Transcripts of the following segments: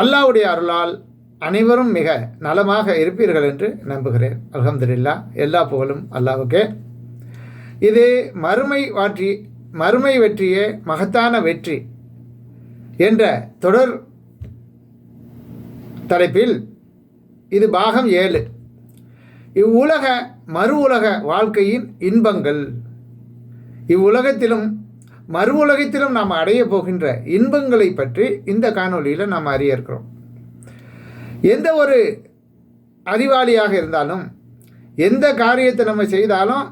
அல்லாஹ்வுடைய அருளால் அனைவரும் மிக நலமாக இருப்பீர்கள் என்று நம்புகிறேன். அலமதுல்லா எல்லா புகழும் அல்லாவுக்கே இது மறுமை வாற்றி மறுமை வெற்றியே மகத்தான வெற்றி என்ற தொடர் தலைப்பில் இது பாகம் ஏழு. இவ்வுலக மறு உலக வாழ்க்கையின் இன்பங்கள். இவ்வுலகத்திலும் மறு உலகத்திலும் நாம் அடைய போகின்ற இன்பங்களை பற்றி இந்த காணொளியில் நாம் அறிய இருக்கிறோம். எந்த ஒரு அறிவாளியாக இருந்தாலும் எந்த காரியத்தை நம்ம செய்தாலும்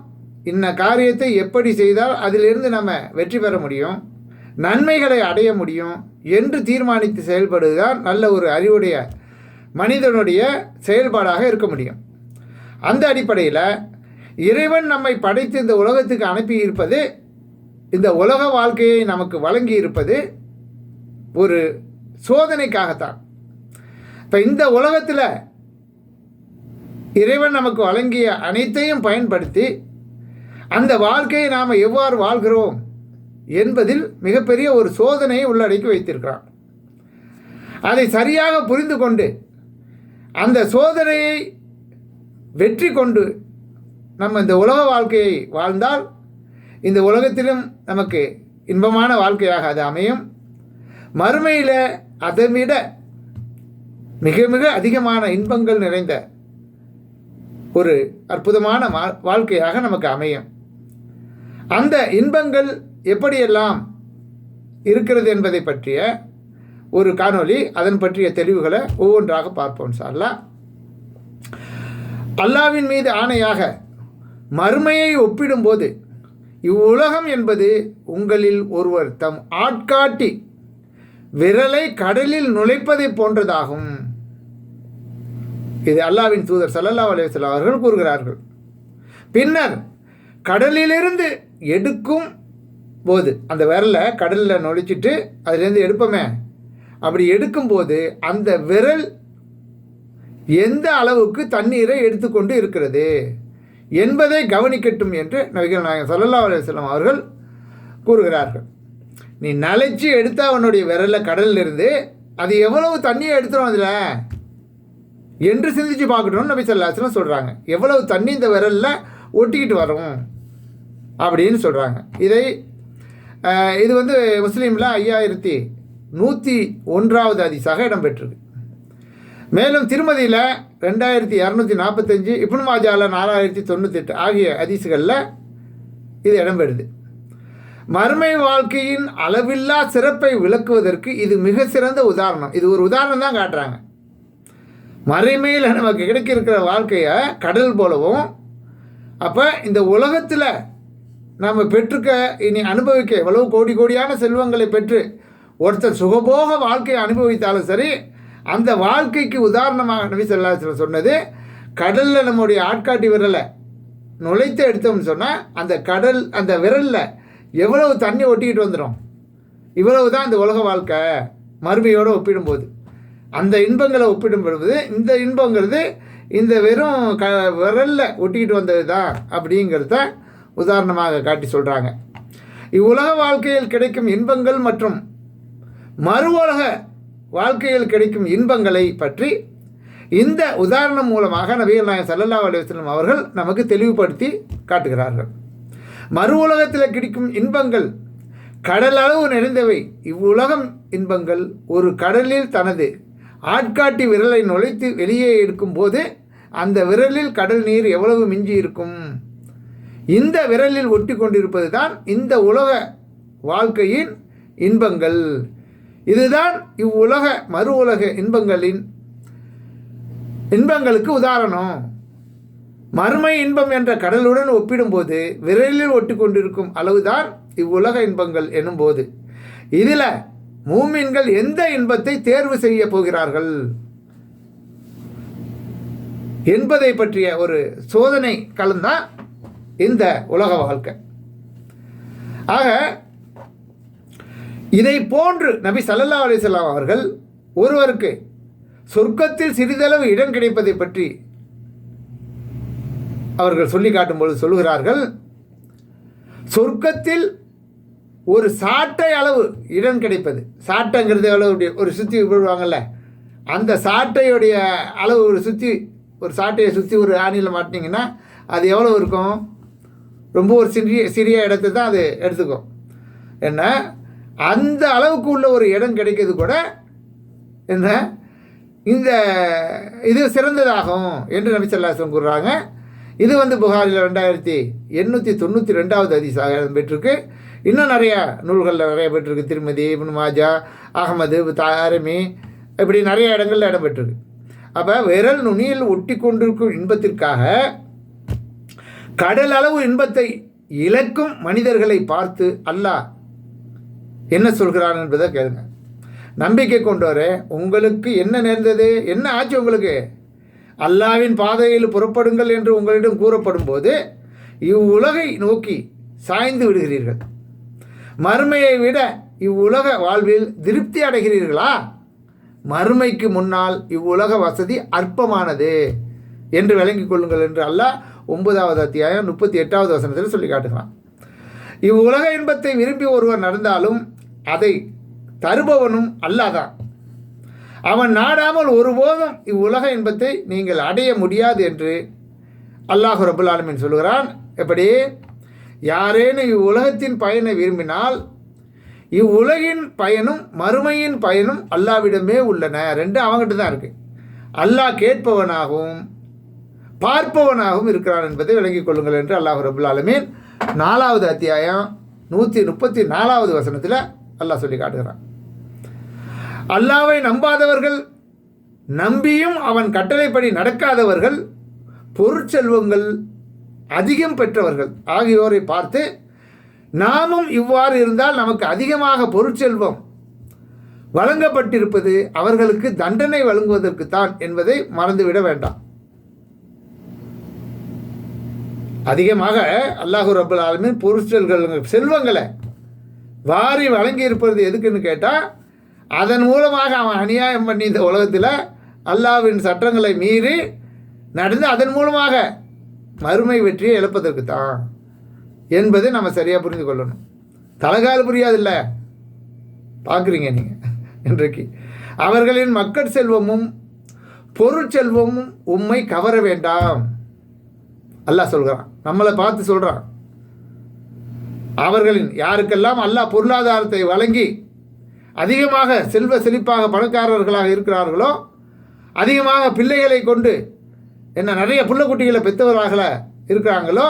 இன்ன காரியத்தை எப்படி செய்தால் அதிலிருந்து நம்ம வெற்றி பெற முடியும் நன்மைகளை அடைய முடியும் என்று தீர்மானித்து செயல்படுவதுதான் நல்ல ஒரு அறிவுடைய மனிதனுடைய செயல்பாடாக இருக்க முடியும். அந்த அடிப்படையில் இறைவன் நம்மை படைத்து இந்த உலகத்துக்கு அனுப்பி இருப்பது இந்த உலக வாழ்க்கையை நமக்கு வழங்கி இருப்பது ஒரு சோதனைக்காகத்தான். இப்போ இந்த உலகத்தில் இறைவன் நமக்கு வழங்கிய அனைத்தையும் பயன்படுத்தி அந்த வாழ்க்கையை நாம் எவ்வாறு வாழ்கிறோம் என்பதில் மிகப்பெரிய ஒரு சோதனையை உள்ளடக்கி வைத்திருக்கிறான். அதை சரியாக புரிந்து கொண்டு அந்த சோதனையை வெற்றி கொண்டு நம்ம இந்த உலக வாழ்க்கையை வாழ்ந்தால் இந்த உலகத்திலும் நமக்கு இன்பமான வாழ்க்கையாக அது அமையும். மறுமையில் அதை விட மிக மிக அதிகமான இன்பங்கள் நிறைந்த ஒரு அற்புதமான வா- வாழ்க்கையாக நமக்கு அமையும். அந்த இன்பங்கள் எப்படியெல்லாம் இருக்கிறது என்பதை பற்றிய ஒரு காணொளி அதன் பற்றிய தெளிவுகளை ஒவ்வொன்றாக பார்ப்போம் சார்லா அல்லாவின் மீது ஆணையாக மறுமையை ஒப்பிடும்போது இவ்வுலகம் என்பது உங்களில் ஒருவர் தம் ஆட்காட்டி விரலை கடலில் நுழைப்பதை போன்றதாகும். இது அல்லாவின் தூதர் சல்லல்லா அலைஹி அவர்கள் கூறுகிறார்கள். பின்னர் கடலிலிருந்து எடுக்கும் போது அந்த விரலை கடலில் நுழைச்சிட்டு அதுலேருந்து எடுப்போமே? அப்படி எடுக்கும்போது அந்த விரல் எந்த அளவுக்கு தண்ணீரை எடுத்துக்கொண்டு இருக்கிறது? என்பதை கவனிக்கட்டும் என்று நபிகள் நாயகம் சல்லல்லா அலுவலம் அவர்கள் கூறுகிறார்கள். நீ நலைச்சி எடுத்த அவனுடைய விரலில் கடலில் இருந்து அது எவ்வளவு தண்ணியை எடுத்துரும் அதில்? என்று சிந்திச்சு பார்க்கணும்னு நபி சொல்லாச்சுன்னு சொல்கிறாங்க எவ்வளவு தண்ணி இந்த விரலில் ஒட்டிக்கிட்டு வரும்? அப்படின்னு சொல்கிறாங்க இதை இது வந்து முஸ்லீமில் ஐயாயிரத்தி நூற்றி ஒன்றாவது அதிசாக இடம்பெற்றிருக்கு. மேலும் திருமதியில் ரெண்டாயிரத்தி இரநூத்தி நாற்பத்தஞ்சு இப்னு மாஜாவில் நாலாயிரத்தி தொண்ணூத்தெட்டு ஆகிய அதிசுகளில் இது இடம்பெறுது. மறுமை வாழ்க்கையின் அளவில்லா சிறப்பை விளக்குவதற்கு இது மிக சிறந்த உதாரணம். இது ஒரு உதாரணம் தான் காட்டுறாங்க. மறுமையில் நமக்கு கிடைக்க இருக்கிற வாழ்க்கையை கடல் போலவும் அப்போ இந்த உலகத்தில் நம்ம பெற்றுக்க இனி அனுபவிக்க எவ்வளவு கோடி கோடியான செல்வங்களை பெற்று ஒருத்தர் சுகபோக வாழ்க்கையை அனுபவித்தாலும் சரி அந்த வாழ்க்கைக்கு உதாரணமாக நபி சொல்லாசில் சொன்னது கடலில் நம்முடைய ஆட்காட்டி விரலை நுழைத்து எடுத்தோம்னு சொன்னால் அந்த கடல் அந்த விரலில் எவ்வளவு தண்ணி ஒட்டிக்கிட்டு வந்துடும் இவ்வளவு தான் இந்த உலக வாழ்க்கை. மறுமையோடு ஒப்பிடும்போது. அந்த இன்பங்களை ஒப்பிடும் பொழுது இந்த இன்பங்கிறது இந்த வெறும் க விரலில் ஒட்டிக்கிட்டு வந்தது தான் அப்படிங்கிறத உதாரணமாக காட்டி சொல்கிறாங்க இவ்வுலக வாழ்க்கையில் கிடைக்கும் இன்பங்கள் மற்றும் மறு உலக வாழ்க்கையில் கிடைக்கும் இன்பங்களை பற்றி இந்த உதாரணம் மூலமாக நபிகள் நாயகம் சல்லல்லா அலுவலம் அவர்கள் நமக்கு தெளிவுபடுத்தி காட்டுகிறார்கள். மறு உலகத்தில் கிடைக்கும் இன்பங்கள் கடலளவு நிறைந்தவை. இவ்வுலகம் இன்பங்கள் ஒரு கடலில் தனது ஆட்காட்டி விரலை நுழைத்து வெளியே எடுக்கும் போது அந்த விரலில் கடல் நீர் எவ்வளவு மிஞ்சி இருக்கும்? இந்த விரலில் ஒட்டி கொண்டிருப்பது தான் இந்த உலக வாழ்க்கையின் இன்பங்கள். இதுதான் இவ்வுலக மறு உலக இன்பங்களின் இன்பங்களுக்கு உதாரணம். மறுமை இன்பம் என்ற கடலுடன் ஒப்பிடும்போது விரலில் ஒட்டி கொண்டிருக்கும் அளவுதான் இவ்வுலக இன்பங்கள் எனும்போது. இதில் மூமின்கள் எந்த இன்பத்தை தேர்வு செய்ய போகிறார்கள்? என்பதை பற்றிய ஒரு சோதனை கலந்தான் இந்த உலக வாழ்க்கை. ஆக இதை போன்று நபி சல்லல்லா அலிசல்லாம் அவர்கள் ஒருவருக்கு சொர்க்கத்தில் சிறிதளவு இடம் கிடைப்பதை பற்றி அவர்கள் சொல்லி காட்டும்பொழுது சொல்லுகிறார்கள் சொர்க்கத்தில் ஒரு சாட்டை அளவு இடம் கிடைப்பது. சாட்டைங்கிறது அளவுடைய ஒரு சுற்றி விடுவாங்கல்ல அந்த சாட்டையுடைய அளவு ஒரு சுற்றி ஒரு சாட்டையை சுற்றி ஒரு ஆணியில் மாட்டினீங்கன்னா அது எவ்வளோ இருக்கும்? ரொம்ப ஒரு சிறிய சிறிய இடத்தை தான் அது எடுத்துக்கும். என்ன? அந்த அளவுக்கு உள்ள ஒரு இடம் கிடைக்கிறது கூட என்ன இந்த இது சிறந்ததாகும் என்று நபிசல்லாசம் கூறுறாங்க. இது வந்து புகாரில் ரெண்டாயிரத்தி எண்ணூற்றி தொண்ணூற்றி ரெண்டாவது அதிசாக பெற்றிருக்கு. இன்னும் நிறையா நூல்களில் நிறைய பெற்றிருக்கு. திருமதி இப்னு மாஜா அகமது தாரமி இப்படி நிறைய இடங்களில் இடம் பெற்றிருக்கு. அப்போ விரல் நுனியில் ஒட்டி கொண்டிருக்கும் இன்பத்திற்காக கடல் அளவு இன்பத்தை இழக்கும் மனிதர்களை பார்த்து அல்லாஹ் என்ன சொல்கிறான் என்பதை கேளுங்க. நம்பிக்கை கொண்டோரே உங்களுக்கு என்ன நேர்ந்தது? என்ன ஆச்சு உங்களுக்கு? அல்லாவின் பாதையில் புறப்படுங்கள் என்று உங்களிடம் கூறப்படும் போது இவ்வுலகை நோக்கி சாய்ந்து விடுகிறீர்கள். மறுமையை விட இவ்வுலக வாழ்வில் திருப்தி அடைகிறீர்களா? மறுமைக்கு முன்னால் இவ்வுலக வசதி அற்பமானது என்று விளங்கிக் கொள்ளுங்கள் என்று அல்லாஹ் ஒன்பதாவது அத்தியாயம் முப்பத்தி எட்டாவது வசனத்தில் சொல்லி காட்டுகிறான். இவ்வுலக இன்பத்தை விரும்பி ஒருவர் நடந்தாலும் அதை தருபவனும் அல்லாதான். அவன் நாடாமல் ஒருபோதும் இவ்வுலக இன்பத்தை நீங்கள் அடைய முடியாது என்று அல்லாஹு ரபுல் ஆலமின் சொல்கிறான் எப்படி? யாரேனும் இவ்வுலகத்தின் பயனை விரும்பினால் இவ்வுலகின் பயனும் மறுமையின் பயனும் அல்லாவிடமே உள்ளன. ரெண்டு அவங்ககிட்ட தான் இருக்குது அல்லாஹ் கேட்பவனாகவும் பார்ப்பவனாகவும் இருக்கிறான் என்பதை விளங்கிக் கொள்ளுங்கள் என்று அல்லாஹ் ரபுல் ஆலமீன் நாலாவது அத்தியாயம் நூற்றி முப்பத்தி நாலாவது வசனத்தில் அல்லாஹ் சொல்லி காட்டுகிறான். அல்லாவை நம்பாதவர்கள் நம்பியும் அவன் கட்டளைப்படி நடக்காதவர்கள் பொருட்செல்வங்கள் அதிகம் பெற்றவர்கள் ஆகியோரை பார்த்து நாமும் இவ்வாறு இருந்தால் நமக்கு அதிகமாக பொருட்செல்வம் வழங்கப்பட்டிருப்பது அவர்களுக்கு தண்டனை வழங்குவதற்குத்தான் என்பதை மறந்துவிட வேண்டாம். அதிகமாக அல்லாஹூ ரபுல் ஆலமின் பொருட்செல்கள் செல்வங்களை வாரி வழங்கி இருப்பது எதுக்குன்னு கேட்டால் அதன் மூலமாக அவன் அநியாயம் பண்ணி இந்த உலகத்தில் அல்லாவின் சட்டங்களை மீறி நடந்து அதன் மூலமாக மறுமை வெற்றியை இழப்பதற்கு தான் என்பதை நம்ம சரியாக புரிந்து கொள்ளணும். தலகால் புரியாதில்ல? பார்க்குறீங்க நீங்கள் இன்றைக்கு அவர்களின் மக்கள் செல்வமும் பொருட்செல்வமும் உம்மை கவர வேண்டாம். அல்லாஹ் சொல்கிறான் நம்மளை பார்த்து சொல்கிறான் அவர்களின் யாருக்கெல்லாம் அல்லாஹ் பொருளாதாரத்தை வழங்கி அதிகமாக செல்வ செழிப்பாக பணக்காரர்களாக இருக்கிறார்களோ அதிகமாக பிள்ளைகளை கொண்டு என்ன நிறைய புள்ளக்குட்டிகளை பெற்றவர்களாக இருக்கிறாங்களோ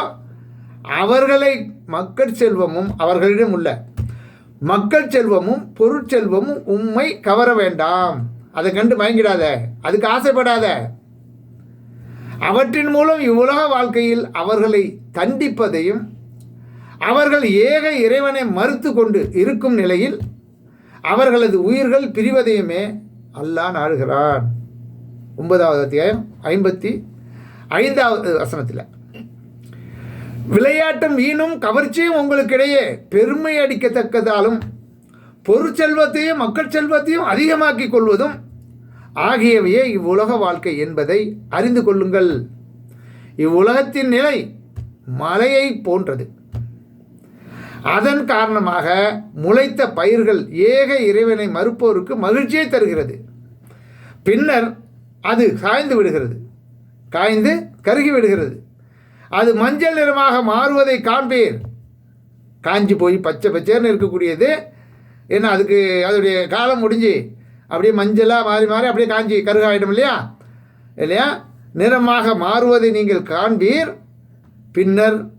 அவர்களை மக்கள் செல்வமும் அவர்களிடம் உள்ள மக்கள் செல்வமும் பொருட்செல்வமும் உண்மை கவர வேண்டாம். அதை கண்டு மயங்கிடாத அதுக்கு ஆசைப்படாத. அவற்றின் மூலம் இவ்வுலக வாழ்க்கையில் அவர்களை தண்டிப்பதையும் அவர்கள் ஏக இறைவனை மறுத்து கொண்டு இருக்கும் நிலையில் அவர்களது உயிர்கள் பிரிவதையுமே அல்லாஹ் நாடுகிறான். ஒன்பதாவது அத்தியாயம் ஐம்பத்தி ஐந்தாவது வசனத்தில். விளையாட்டும் வீணும் கவர்ச்சியும் உங்களுக்கிடையே பெருமை அடிக்கத்தக்கதாலும் பொருட்செல்வத்தையும் மக்கள் செல்வத்தையும் அதிகமாக்கிக் கொள்வதும் ஆகியவையே இவ்வுலக வாழ்க்கை என்பதை அறிந்து கொள்ளுங்கள். இவ்வுலகத்தின் நிலை மலையை போன்றது. அதன் காரணமாக முளைத்த பயிர்கள் ஏக இறைவனை மறுப்போருக்கு மகிழ்ச்சியை தருகிறது. பின்னர் அது காய்ந்து விடுகிறது. காய்ந்து கருகி விடுகிறது. அது மஞ்சள் நிறமாக மாறுவதை காண்பீர். காஞ்சி போய் பச்சை பச்சைன்னு இருக்கக்கூடியது. ஏன்னா அதுக்கு அதோடைய காலம் முடிஞ்சு அப்படியே மஞ்சளாக மாறி மாறி அப்படியே காஞ்சி கருகாயிடும் இல்லையா? இல்லையா? நிறமாக மாறுவதை நீங்கள் காண்பீர். பின்னர்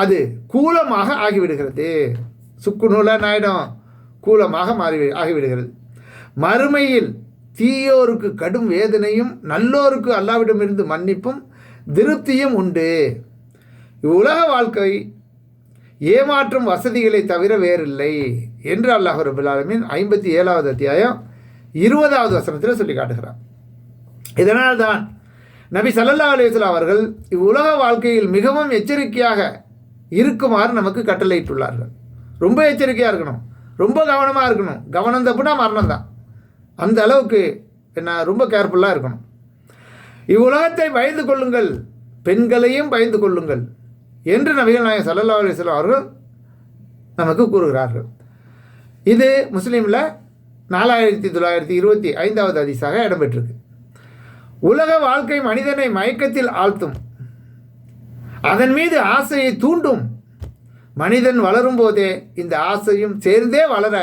அது கூலமாக ஆகிவிடுகிறது. சுக்கு நூலாக ஆயிடும் கூலமாக மாறி ஆகிவிடுகிறது. மறுமையில் தீயோருக்கு கடும் வேதனையும் நல்லோருக்கு அல்லாவிடமிருந்து மன்னிப்பும் திருப்தியும் உண்டு. உலக வாழ்க்கை ஏமாற்றும் வசதிகளை தவிர வேறில்லை என்று அல்லாஹ் ரபுல்லாலமின் ஐம்பத்தி ஏழாவது அத்தியாயம் இருபதாவது வசனத்தில் சொல்லி காட்டுகிறார் இதனால் தான் நபி சல்லல்லா அலுவலாம் அவர்கள் இவ்வுலக வாழ்க்கையில் மிகவும் எச்சரிக்கையாக இருக்குமாறு நமக்கு கட்டளையிட்டுள்ளார்கள். ரொம்ப எச்சரிக்கையாக இருக்கணும். ரொம்ப கவனமாக இருக்கணும். கவனம் தப்புனா மரணம் தான். அந்த அளவுக்கு என்ன ரொம்ப கேர்ஃபுல்லாக இருக்கணும். இவ்வுலகத்தை பயந்து கொள்ளுங்கள். பெண்களையும் பயந்து கொள்ளுங்கள். என்று நபிகள் நாயகம் சல்லல்லா அலிஸ்லாம் அவர்கள் நமக்கு கூறுகிறார்கள். இது முஸ்லீமில் நாலாயிரத்தி தொள்ளாயிரத்தி இருபத்தி ஐந்தாவது அதிசாக இடம்பெற்றிருக்கு. உலக வாழ்க்கை மனிதனை மயக்கத்தில் ஆழ்த்தும் அதன் மீது ஆசையை தூண்டும். மனிதன் வளரும் போதே இந்த ஆசையும் சேர்ந்தே வளர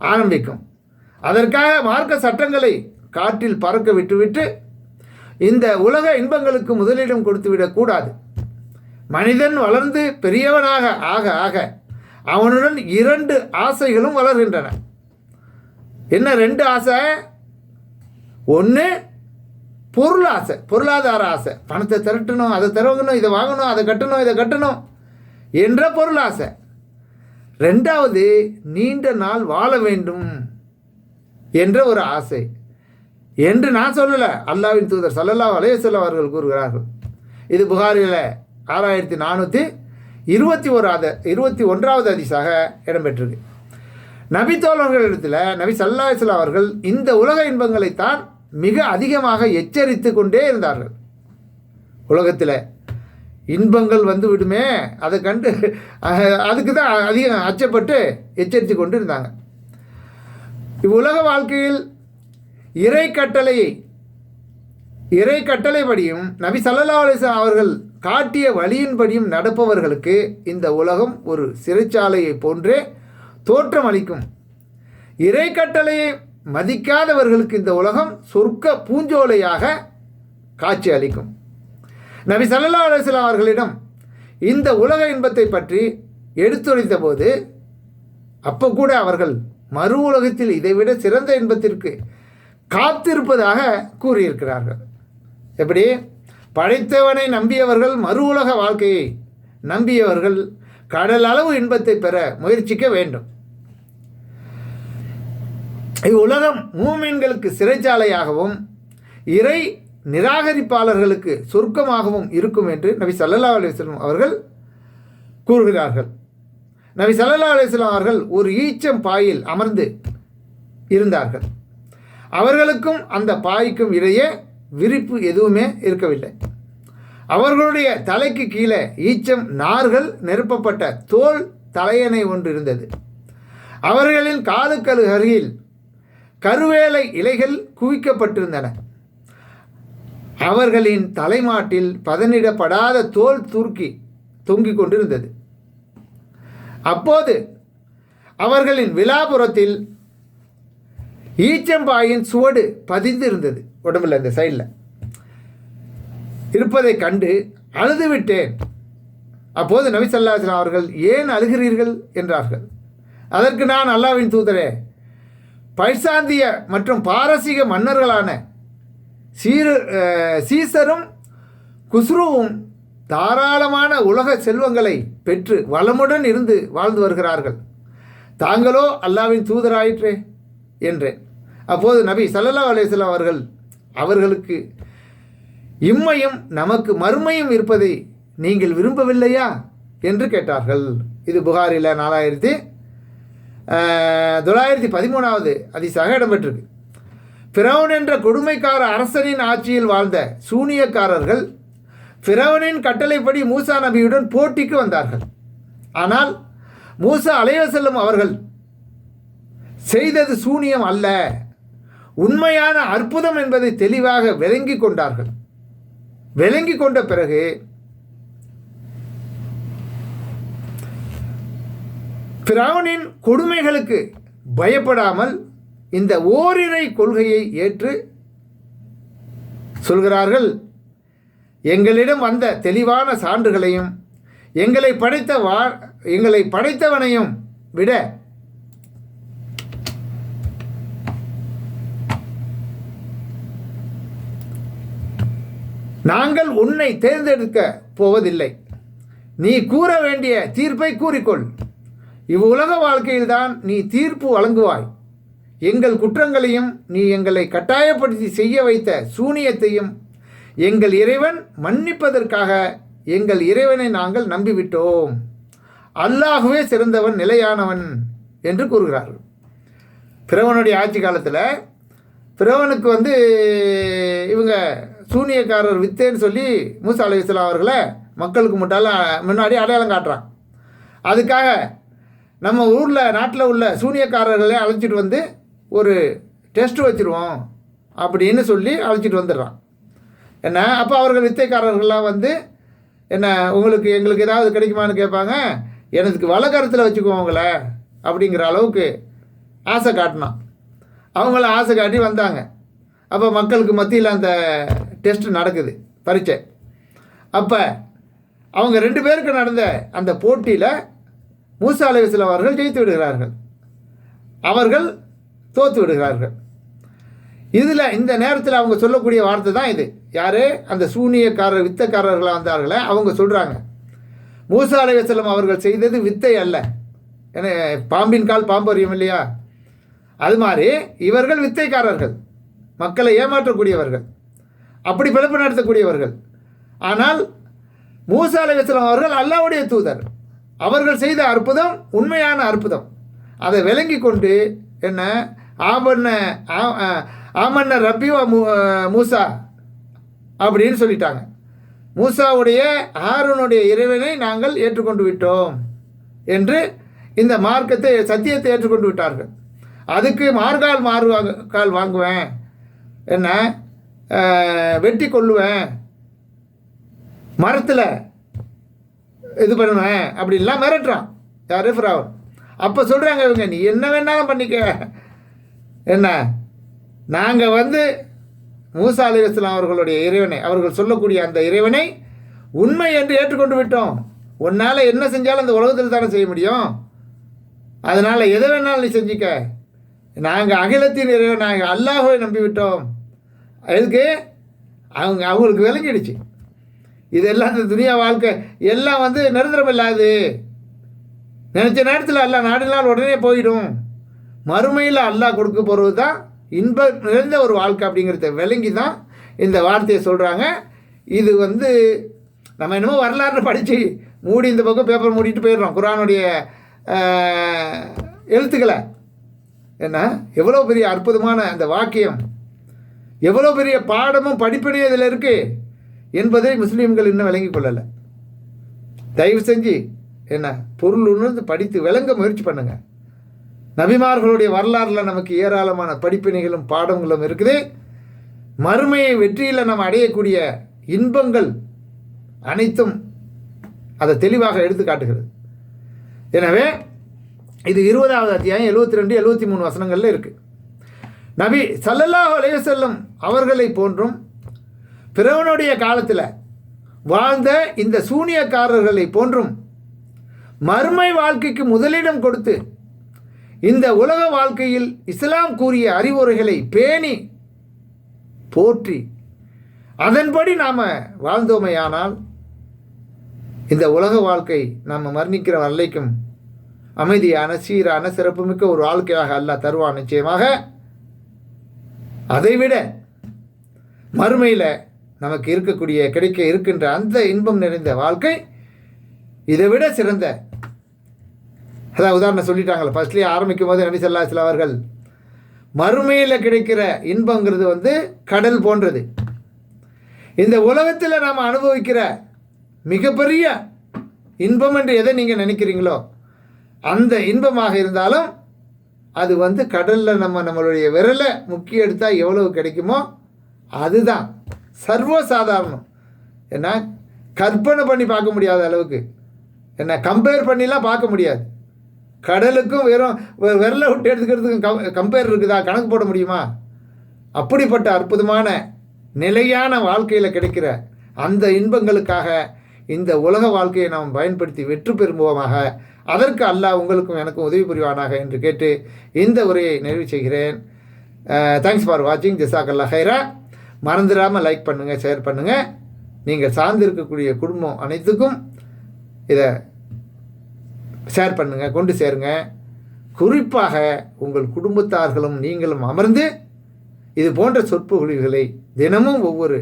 ஆரம்பிக்கும். அதற்காக மார்க்க சட்டங்களை காற்றில் பறக்க விட்டுவிட்டு இந்த உலக இன்பங்களுக்கு முதலிடம் கொடுத்துவிடக்கூடாது மனிதன் வளர்ந்து பெரியவனாக ஆக ஆக அவனுடன் இரண்டு ஆசைகளும் வளர்கின்றன. என்ன ரெண்டு ஆசை? ஒன்று பொருள் ஆசை பொருளாதார ஆசை. பணத்தை திரட்டணும் அதை திறவங்கணும் இதை வாங்கணும் அதை கட்டணும் இதை கட்டணும் என்ற பொருள் ஆசை ரெண்டாவது நீண்ட நாள் வாழ வேண்டும் என்ற ஒரு ஆசை. என்று நான் சொல்லலை. அல்லாவின் தூதர் சல்லல்லா வலையசல்ல அவர்கள் கூறுகிறார்கள். இது புகாரில் ஆறாயிரத்தி நானூற்றி இருபத்தி ஓராவது இருபத்தி ஒன்றாவது அதிசாக இடம்பெற்றிருக்கு. நபி தோழர்களிடத்தில் நபி சல்லா அவர்கள் இந்த உலக இன்பங்களைத்தான் மிக அதிகமாக எச்சரித்து கொண்டே இருந்தார்கள். உலகத்தில் இன்பங்கள் வந்து விடுமே அதை கண்டு அதுக்கு தான் அதிகம் அச்சப்பட்டு எச்சரித்து கொண்டு இருந்தாங்க இவ்வுலக வாழ்க்கையில் இறை கட்டளையை இறை கட்டளைப்படியும் நபி சல்லல்லா அலிஸ்லாம் அவர்கள் காட்டிய வழியின்படியும் நடப்பவர்களுக்கு இந்த உலகம் ஒரு சிறைச்சாலையை போன்றே தோற்றம் அளிக்கும் இறை கட்டளையை மதிக்காதவர்களுக்கு இந்த உலகம் சொர்க்க பூஞ்சோலையாக காட்சி அளிக்கும். நபி சல்லா அலுவலாம் அவர்களிடம் இந்த உலக இன்பத்தை பற்றி எடுத்துரைத்த போது அப்போ கூட அவர்கள் மறு உலகத்தில் இதைவிட சிறந்த இன்பத்திற்கு காத்திருப்பதாக கூறியிருக்கிறார்கள். எப்படி? படைத்தவனை நம்பியவர்கள் மறு உலக வாழ்க்கையை நம்பியவர்கள் கடல் அளவு இன்பத்தை பெற முயற்சிக்க வேண்டும். இவ்வுலகம் மூமீன்களுக்கு சிறைச்சாலையாகவும் இறை நிராகரிப்பாளர்களுக்கு சொர்க்கமாகவும் இருக்கும் என்று நபி சல்லல்லா அலுவலம் அவர்கள் கூறுகிறார்கள். நபி சல்லல்லா அலுவலாம் அவர்கள் ஒரு ஈச்சம் பாயில் அமர்ந்து இருந்தார்கள். அவர்களுக்கும் அந்த பாய்க்கும் இடையே விரிப்பு எதுவுமே இருக்கவில்லை. அவர்களுடைய தலைக்கு கீழே ஈச்சம் நார்கள் நிரப்பப்பட்ட தோல் தலையணை ஒன்று இருந்தது. அவர்களின் காலுக்கழு அருகில் கருவேலை இலைகள் குவிக்கப்பட்டிருந்தன. அவர்களின் தலைமாட்டில் பதனிடப்படாத தோல் துருக்கி தொங்கிக் கொண்டிருந்தது. அப்போது அவர்களின் விழாபுரத்தில் ஈச்சம்பாயின் சுவடு பதிந்து இருந்தது உடம்புல இந்த சைடில். இருப்பதைக் கண்டு அழுது விட்டேன் அப்போது நபி அவர்கள் ஏன் அழுகிறீர்கள்? என்றார்கள். அதற்கு நான் அல்லாவின் தூதரே பைசாந்திய மற்றும் பாரசீக மன்னர்களான சீரு சீசரும் குஸ்ருவும் தாராளமான உலக செல்வங்களை பெற்று வளமுடன் இருந்து வாழ்ந்து வருகிறார்கள். தாங்களோ அல்லாவின் தூதராயிற்றே என்றேன் அப்போது நபி சல்லல்லா அலைஹி அவர்கள் அவர்களுக்கு இம்மையும் நமக்கு மறுமையும் இருப்பதை நீங்கள் விரும்பவில்லையா? என்று கேட்டார்கள். இது புகாரில் நாலாயிரத்தி தொள்ளாயிரத்தி பதிமூணாவது அதிசாக இடம்பெற்றிருக்கு. ஃபிரௌன் என்ற கொடுமைக்கார அரசனின் ஆட்சியில் வாழ்ந்த சூனியக்காரர்கள் ஃபிரௌனின் கட்டளைப்படி மூசா நபியுடன் போட்டிக்கு வந்தார்கள். ஆனால் மூசா அலைவசல்லம் அவர்கள் செய்தது சூனியம் அல்ல உண்மையான அற்புதம் என்பதை தெளிவாக விளங்கி கொண்டார்கள். விளங்கி கொண்ட பிறகு பிராவனின் கொடுமைகளுக்கு பயப்படாமல் இந்த ஓரிரை கொள்கையை ஏற்று சொல்கிறார்கள். எங்களிடம் வந்த தெளிவான சான்றுகளையும் எங்களை படைத்த வா எங்களை படைத்தவனையும் விட நாங்கள் உன்னை தேர்ந்தெடுக்க போவதில்லை. நீ கூற வேண்டிய தீர்ப்பை கூறிக்கொள். இவ்வுலக வாழ்க்கையில்தான் நீ தீர்ப்பு வழங்குவாய். எங்கள் குற்றங்களையும் நீ எங்களை கட்டாயப்படுத்தி செய்ய வைத்த சூனியத்தையும் எங்கள் இறைவன் மன்னிப்பதற்காக எங்கள் இறைவனை நாங்கள் நம்பிவிட்டோம். அல்லாகவே சிறந்தவன் நிலையானவன் என்று கூறுகிறார்கள். பிறவனுடைய ஆட்சி காலத்தில் பிறவனுக்கு வந்து இவங்க சூனியக்காரர் வித்தேன்னு சொல்லி மூசா அலி இஸ்லாம் அவர்களை மக்களுக்கு முட்டால முன்னாடி அடையாளம் காட்டுறான். அதுக்காக நம்ம ஊரில் நாட்டில் உள்ள சூனியக்காரர்களை அழைச்சிட்டு வந்து ஒரு டெஸ்ட் வச்சுருவோம் அப்படின்னு சொல்லி அழைச்சிட்டு வந்துடுறான். என்ன? அப்போ அவர்கள் வித்தைக்காரர்கள்லாம் வந்து என்ன உங்களுக்கு எங்களுக்கு ஏதாவது கிடைக்குமான்னு கேட்பாங்க எனக்கு வலக்கரத்தில் வச்சுக்குவோம் உங்களை அப்படிங்கிற அளவுக்கு ஆசை காட்டினான். அவங்கள ஆசை காட்டி வந்தாங்க. அப்போ மக்களுக்கு மத்தியில் அந்த டெஸ்ட் நடக்குது பரீட்சை. அப்போ அவங்க ரெண்டு பேருக்கு நடந்த அந்த போட்டியில் மூசா அலைவசல் அவர்கள் ஜெயித்து விடுகிறார்கள். அவர்கள் தோத்து விடுகிறார்கள். இதில் இந்த நேரத்தில் அவங்க சொல்லக்கூடிய வார்த்தை தான் இது. யார்? அந்த சூனியக்காரர் வித்தக்காரர்களாக வந்தார்களே அவங்க சொல்கிறாங்க மூசா அலைவசலம் அவர்கள் செய்தது வித்தை அல்ல. என பாம்பின் கால் பாம்பு அறியும் இல்லையா? அது மாதிரி இவர்கள் வித்தைக்காரர்கள். மக்களை ஏமாற்றக்கூடியவர்கள். அப்படி பிழப்பு நடத்தக்கூடியவர்கள். ஆனால் மூசா அலைவசலம் அவர்கள் அல்லாவுடைய தூதர். அவர்கள் செய்த அற்புதம் உண்மையான அற்புதம். அதை விளங்கி கொண்டு என்ன? ஆமன்ன ஆமன்ன ரப்பிவா மூ- மூசா அப்படின்னு சொல்லிட்டாங்க. மூசாவுடைய ஆரோனுடைய இறைவனை நாங்கள் ஏற்றுக்கொண்டு விட்டோம் என்று இந்த மார்க்கத்தை சத்தியத்தை ஏற்றுக்கொண்டு விட்டார்கள். அதுக்கு மார்கால் மாறு கால் வாங்குவேன். என்ன? வெட்டி கொள்ளுவேன். மரத்தில் இது பண்ணுவேன் அப்படின்லாம் மிரட்டுறான் யார்? ஃப்ராவன் அப்போ சொல்கிறாங்க இவங்க நீ என்ன வேணாலும் பண்ணிக்க. என்ன? நாங்கள் வந்து மூசா அலி இஸ்லாம் அவர்களுடைய இறைவனை அவர்கள் சொல்லக்கூடிய அந்த இறைவனை உண்மை என்று ஏற்றுக்கொண்டு விட்டோம். உன்னால் என்ன செஞ்சாலும் அந்த உலகத்தில் தானே செய்ய முடியும். அதனால் எதை வேணாலும் நீ செஞ்சுக்க. நாங்கள் அகிலத்தின் இறைவன் நாங்கள் அல்லாஹுவை நம்பிவிட்டோம். அதுக்கு அவங்க அவங்களுக்கு விளங்கிடுச்சு. இதெல்லாம் இந்த துனியா வாழ்க்கை. எல்லாம் வந்து நிரந்தரம் இல்லாது. நினச்ச நேரத்தில் அல்ல நாடு நாள் உடனே போயிடும். மறுமையில் அல்லாஹ் கொடுக்க போகிறது தான் இன்ப நிறைந்த ஒரு வாழ்க்கை அப்படிங்கிறத விளங்கி தான் இந்த வார்த்தையை சொல்கிறாங்க இது வந்து நம்ம என்னமோ வரலாறு படித்து மூடி இந்த பக்கம் பேப்பர் மூடிட்டு போயிடுறோம். குரானுடைய எழுத்துக்களை. என்ன? எவ்வளோ பெரிய அற்புதமான அந்த வாக்கியம். எவ்வளோ பெரிய பாடமும் படிப்பினையும் இதில் இருக்குது என்பதை முஸ்லீம்கள் இன்னும் விளங்கிக் கொள்ளலை. தயவு செஞ்சு என்ன பொருள் உணர்ந்து படித்து விளங்க முயற்சி பண்ணுங்க. நபிமார்களுடைய வரலாறில் நமக்கு ஏராளமான படிப்பினைகளும் பாடங்களும் இருக்குது. மறுமையை வெற்றியில் நம்ம அடையக்கூடிய இன்பங்கள் அனைத்தும் அதை தெளிவாக எடுத்து காட்டுகிறது. எனவே இது இருபதாவது அத்தியாயம் எழுபத்தி ரெண்டு எழுபத்தி மூணு வசனங்களில் இருக்குது நபி சல்லல்லாஹ் அலைய செல்லும் அவர்களை போன்றும் பிறவனுடைய காலத்தில் வாழ்ந்த இந்த சூனியக்காரர்களை போன்றும் மறுமை வாழ்க்கைக்கு முதலிடம் கொடுத்து இந்த உலக வாழ்க்கையில் இஸ்லாம் கூறிய அறிவுரைகளை பேணி போற்றி அதன்படி நாம் வாழ்ந்தோமையானால் இந்த உலக வாழ்க்கை நாம் மரணிக்கிற வல்லைக்கும் அமைதியான சீரான சிறப்புமிக்க ஒரு வாழ்க்கையாக அல்லாஹ் தருவான் நிச்சயமாக. அதைவிட மறுமையில் நமக்கு இருக்கக்கூடிய கிடைக்க இருக்கின்ற அந்த இன்பம் நிறைந்த வாழ்க்கை இதை விட சிறந்த. அதான் உதாரணம் சொல்லிட்டாங்களே ஃபர்ஸ்ட்லேயே ஆரம்பிக்கும் போது நபி ஸல்லல்லாஹு அவர்கள் மறுமையில் கிடைக்கிற இன்பங்கிறது வந்து கடல் போன்றது. இந்த உலகத்தில் நாம் அனுபவிக்கிற மிகப்பெரிய இன்பம் என்று எதை நீங்கள் நினைக்கிறீங்களோ அந்த இன்பமாக இருந்தாலும் அது வந்து கடலில் நம்ம நம்மளுடைய விரலை முக்கிய எடுத்தால் எவ்வளவு கிடைக்குமோ அதுதான். சர்வ சாதாரணம் என்ன? கற்பனை பண்ணி பார்க்க முடியாத அளவுக்கு. என்ன? கம்பேர் பண்ணிலாம் பார்க்க முடியாது. கடலுக்கும் வெறும் விரலை விட்டு எடுத்துக்கிறதுக்கும் கம்பேர் இருக்குதா? கணக்கு போட முடியுமா? அப்படிப்பட்ட அற்புதமான நிலையான வாழ்க்கையில் கிடைக்கிற அந்த இன்பங்களுக்காக இந்த உலக வாழ்க்கையை நாம் பயன்படுத்தி வெற்றி பெறும்போமாக அதற்கு அல்லாஹ் உங்களுக்கும் எனக்கும் உதவி புரிவானாக என்று கேட்டு இந்த உரையை நிறைவு செய்கிறேன். தேங்க்ஸ் ஃபார் வாட்சிங் ஜிசாக் அல்லா ஹைரா மறந்துடாமல் லைக் பண்ணுங்கள் ஷேர் பண்ணுங்கள் நீங்கள் சார்ந்திருக்கக்கூடிய குடும்பம் அனைத்துக்கும் இதை ஷேர் பண்ணுங்கள் கொண்டு சேருங்க. குறிப்பாக உங்கள் குடும்பத்தார்களும் நீங்களும் அமர்ந்து இது போன்ற சொற்பொழிவுகளை தினமும் ஒவ்வொரு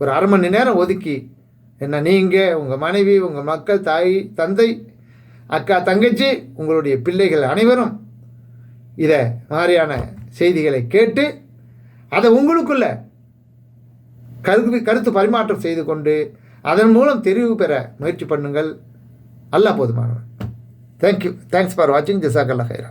ஒரு அரை மணி நேரம் ஒதுக்கி என்ன நீங்கள் உங்கள் மனைவி உங்கள் மக்கள் தாய் தந்தை அக்கா தங்கச்சி உங்களுடைய பிள்ளைகள் அனைவரும் இதை மாதிரியான செய்திகளை கேட்டு அதை உங்களுக்குள்ள கருத்து கருத்து பரிமாற்றம் செய்து கொண்டு அதன் மூலம் தெரிவு பெற முயற்சி பண்ணுங்கள். அல்லாஹ் போதுமானவன் தேங்க்யூ தேங்க்ஸ் ஃபார் வாட்சிங் ஜசாக்கல்லா ஹைரா